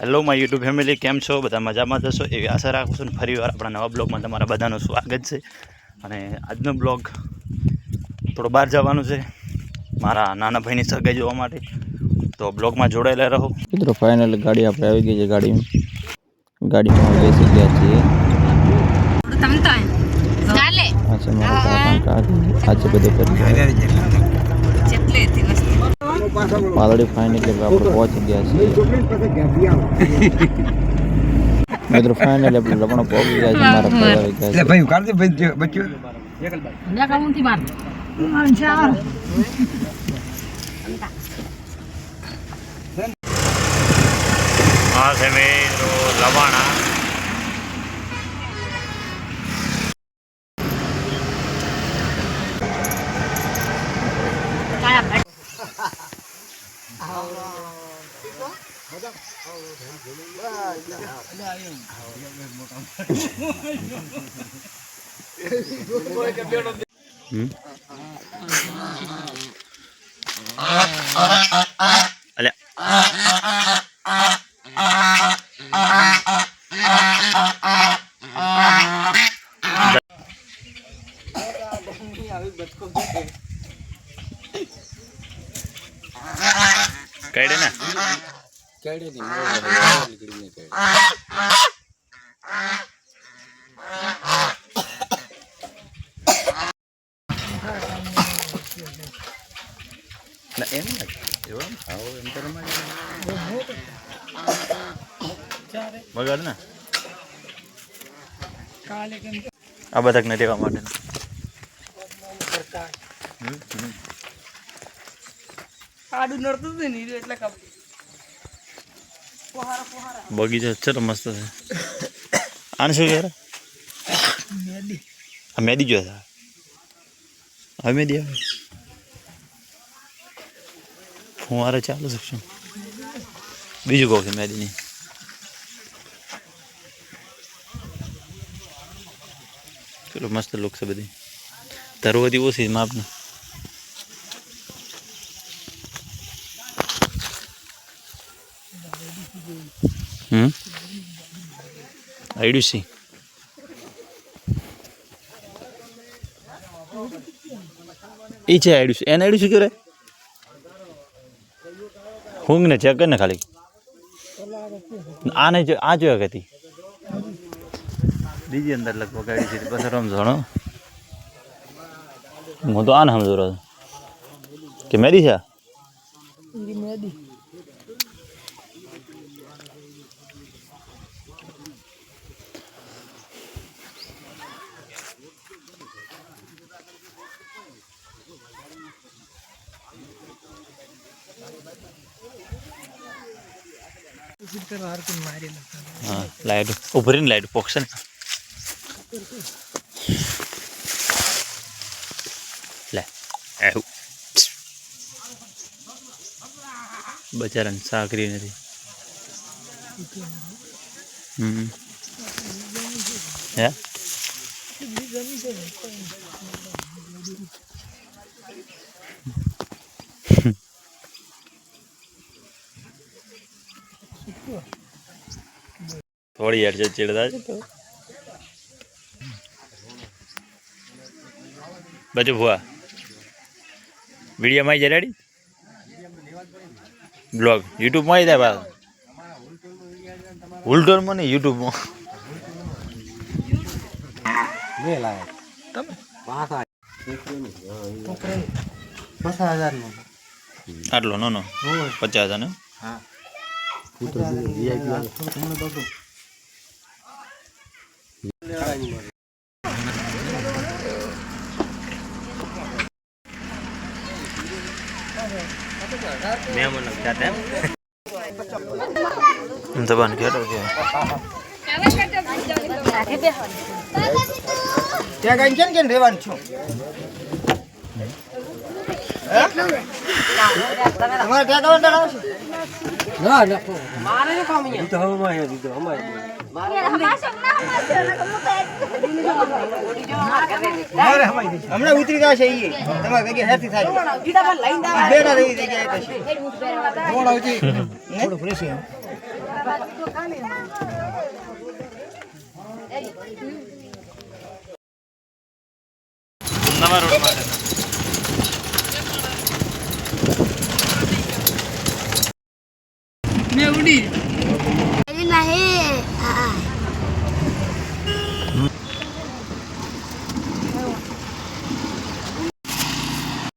Hello my YouTube family કેમ છો? બધા મજામાં જશો એવી આશા રાખું છું ફરી વાર આપણા નવા બ્લોગમાં તમારા બધાનું સ્વાગત છે. અને આજનો બ્લોગ થોડો બહાર જવાનું છે. મારા નાના ભાઈની સગાઈ જોવા માટે. તો બ્લોગમાં જોડાયેલા રહો. મિત્રો ફાઇનલ ગાડી આપણે આવી ગઈ છે ગાડી ગાડીમાં બેસી ગયા છીએ. આજે બધું વસ્તુ પાલડી ફાઇનલ આપણે પહોંચી ગયા છીએ. મિત્રો એટલે આપણે લપણો પહોંચી ગયા છે મારા ભાઈ ગયા છે. ભાઈ કાઢ દે ભાઈ બચ્યું. કામથી માર હા છે મિત્રો લવાણા હમ અલ્યા કઈડે ને ના એમ ને એવો એમ આવો એમ તો રમાય વગાડ ને? આ બતકને દેવા માટે આડું નડતું હતું ને એટલે ખબર. બગીચો છે તો મસ્ત છે. આને શું કહેવાય આ મેદી જો હવે મેદી આવે. હું આરે ચાલુ શકશું. બીજું કહું છું મેદીની. ચલો મસ્ત લુક છે બધી. ધરવતી ઓછી માપની. હમ? છે. એ છે આઈડ્યુસી એને આઈડ્યુસી કરે હુંગ ને ચેક ને ખાલી. આને આ જોયા કહેતી બીજી અંદર લગભગ આવી છે. પછી રમઝાણો હું. તો આને સમજો કે મેરી છે આ? હા લાઈટ ઉભરીને લાઈટ પોકશે ને લે એવું બચારાને સાકરી નથી હમ હે થોડી યાર છે ચીડતા છે તો બધું ભુવા. વિડીયોમાં આવી જાય રેડી બ્લોગ. યુટ્યુબમાં આવી જાય પાછો. ઉલટોરમાં નહીં યુટ્યુબમાં આટલો નો નો પચાસ હજાર ને. જબાન કેટો કે ત્યાં ગાઈને કેમ કેમ રહેવાનું છો? તમારે ત્યાં દવા દાડા આવશે ના ના. મારે ને કામ અહીંયા? તો માં દીધો અમારે હમણાં ઉતરી જશે ઈ. તમારે જગ્યા હેથી થાય. બેડા રહી જગ્યાએ થોડું ફ્રેશ નવા રોડ માટે. 没有力。